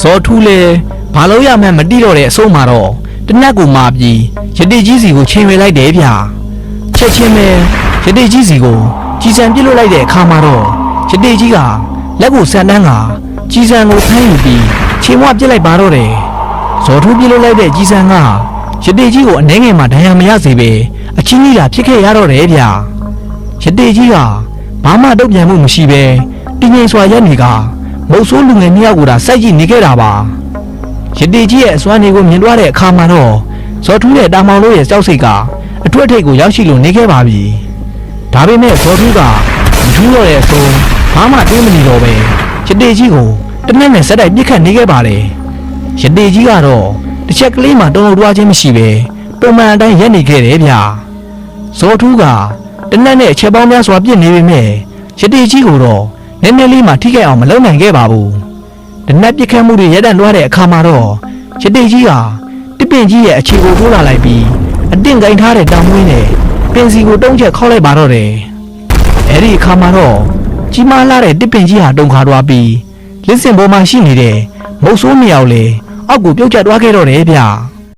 ဇော်ထူးလဲဘာလို့ရမှန်းမတိတော့တဲ့အဆုံးမှာတော့တနက်ကိုမာပြီးရတိကြီးစီကိုချိန်ဝေလိုက်တယ်ဗျချက်ချင်းပဲရတိကြီးစီကိုကြီးစံပြစ်လို့လိုက်တဲ့အခါမှာတော့ရတိကြီးကလက်ကိုဆန်တန်းကကြီးစံကိုဖမ်းယူပြီးချိန်မွပြစ်လိုက်ပါတော့တယ်ဇော်ထူးပြစ်လို့လိုက်တဲ့ကြီးစံကရတိကြီးကိုအနေငယ်မှာဒဏ်ရာမရစေပဲအချင်းကြီးတာဖြစ်ခဲ့ရတော့တယ်ဗျရတိကြီးကဘာမှတုံ့ပြန်မှုမရှိပဲတင်းငိမ်စွာရက်နေက မုတ်ဆိုးလူငယ်နှစ်ယောက်ကိုသာစိုက်ကြည့်နေခဲ့တာပါရတေကြီးရဲ့အစွမ်းတွေကိုမြင်သွားတဲ့အခါမှာတော့ဇော်ထူးရဲ့တာမောင်လို့ရဲ့ကြောက်စိတ်ကအထွတ်အထိပ်ကိုရောက်ရှိလို့နေခဲ့ပါပြီ။ဒါပေမဲ့ဇော်ထူးကမထူးတော့တဲ့အဆုံးဘာမှတွေးမနေတော့ပဲရတေကြီးကိုတနက်နဲ့ဆက်တိုက်ပြစ်ခတ်နေခဲ့ပါတယ်။ရတေကြီးကတော့တစ်ချက်ကလေးမှတုံ့လုံသွားခြင်းမရှိပဲပုံမှန်အတိုင်းရက်နေခဲ့တယ်ဗျ။ဇော်ထူးကတနက်နဲ့အချက်ပေါင်းများစွာပြစ်နေပေမဲ့ရတေကြီးကိုတော့ နည်းနည်းလေးမှထိခိုက်အောင်မလုပ်နိုင်ခဲ့ပါဘူး။တနက်ပြစ်ခတ်မှုတွေရပ်တန့်သွားတဲ့အခါမှာတော့ရတိတ်ကြီးဟာတစ်ပင်ကြီးရဲ့အခြေကိုထိုးလာလိုက်ပြီးအတင့်ကင်ထားတဲ့တောင်မွေးနဲ့ပင်စီကိုတုံးချက်ခေါက်လိုက်ပါတော့တယ်။အဲဒီအခါမှာတော့ကြီးမားလာတဲ့တစ်ပင်ကြီးဟာတုံခါသွားပြီးလစ်စင်ပေါ်မှာရှိနေတဲ့မုတ်ဆိုးမြောက်လေအောက်ကိုပြုတ်ကျသွားခဲ့တော့တယ်ဗျ။